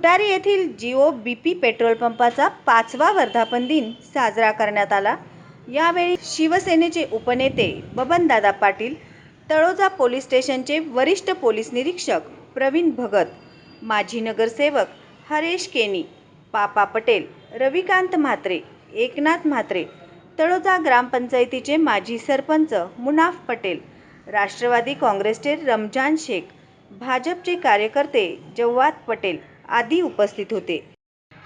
फुटारी येथील Jio B P petrol पंपाचा पाचवा वर्धापन दिन साजरा करण्यात आला. यावेळी शिवसेनेचे उपनेते बबनदादा पाटील तळोजा पोलीस स्टेशनचे वरिष्ठ पोलीस निरीक्षक प्रवीण भगत माजी नगरसेवक हरेश केनी पापा पटेल रविकांत म्हात्रे एकनाथ म्हात्रे तळोजा ग्रामपंचायतीचे माजी सरपंच मुनाफ पटेल राष्ट्रवादी काँग्रेसचे रमजान शेख भाजपचे कार्यकर्ते जव्वाद पटेल आदी उपस्थित होते.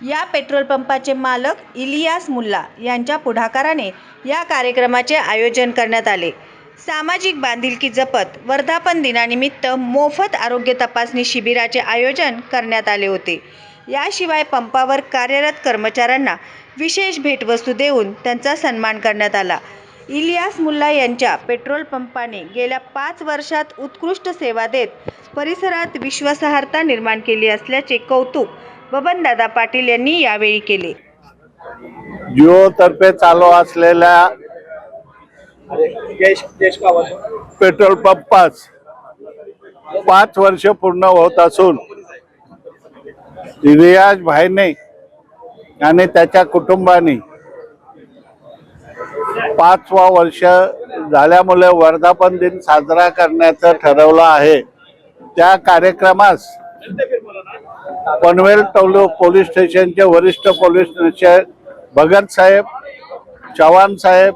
या पेट्रोल पंपाचे मालक इलियास मुल्ला यांच्या पुढाकाराने या कार्यक्रमाचे आयोजन करण्यात आले. सामाजिक बांधिलकी जपत वर्धापन दिनानिमित्त मोफत आरोग्य तपासणी शिबिराचे आयोजन करण्यात आले होते. याशिवाय पंपावर कार्यरत कर्मचाऱ्यांना विशेष भेटवस्तू देऊन त्यांचा सन्मान करण्यात आला. इलियास मुल्ला यांच्या पेट्रोल पंपाने गेल्या पाच वर्षात उत्कृष्ट सेवा देत परिसरात विश्वासार्हता निर्माण केली असल्याचे कौतुक बबनदादा पाटील यांनी यावेळी केले. जिओ तर्फे चालू असलेल्या पेट्रोल पंपास पाच वर्ष पूर्ण होत असून रियाज भाईने आणि त्याच्या कुटुंबाने पाचवा वर्ष झाल्यामुळे वर्धापन दिन साजरा करण्याचं ठरवलं आहे. त्या कार्यक्रमास पनवेल टोलो पोलीस स्टेशनचे वरिष्ठ पोलीस निरीक्षक भगत साहेब चव्हाण साहेब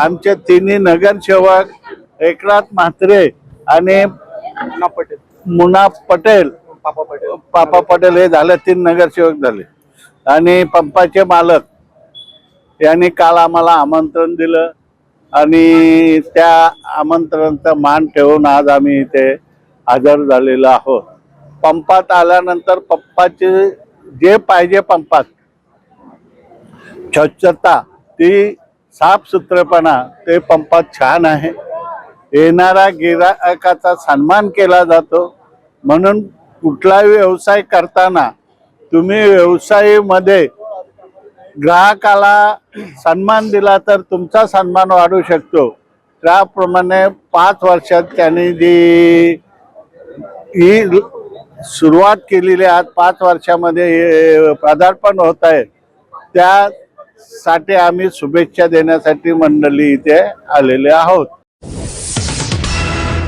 आमचे तिन्ही नगरसेवक एकनाथ म्हात्रे आणि पटेल. मुना पटेल पापा पटेल. पापा पटेल हे झाले तीन नगरसेवक झाले. आणि पंपाचे मालक त्याने काल आम्हाला आमंत्रण दिलं आणि त्या आमंत्रणाचा मान ठेवून आज आम्ही इथे हजर झालेलो आहोत. पंपात आल्यानंतर पंपाचे जे पाहिजे पंपात स्वच्छता ती साफसुथरेपणा ते पंपात छान आहे. येणारा गिरायकाचा सन्मान केला जातो. म्हणून कुठलाही व्यवसाय करताना तुम्ही व्यवसायामध्ये ग्राहकाला सन्मान दिला तर तुमचा सन्मान वाढू शकतो. त्याप्रमाणे पाच वर्षात त्यांनी जी ही सुरुवात केलेली आज पाच वर्षामध्ये पदार्पण होत आहे त्यासाठी आम्ही शुभेच्छा देण्यासाठी मंडळी इथे आलेले आहोत.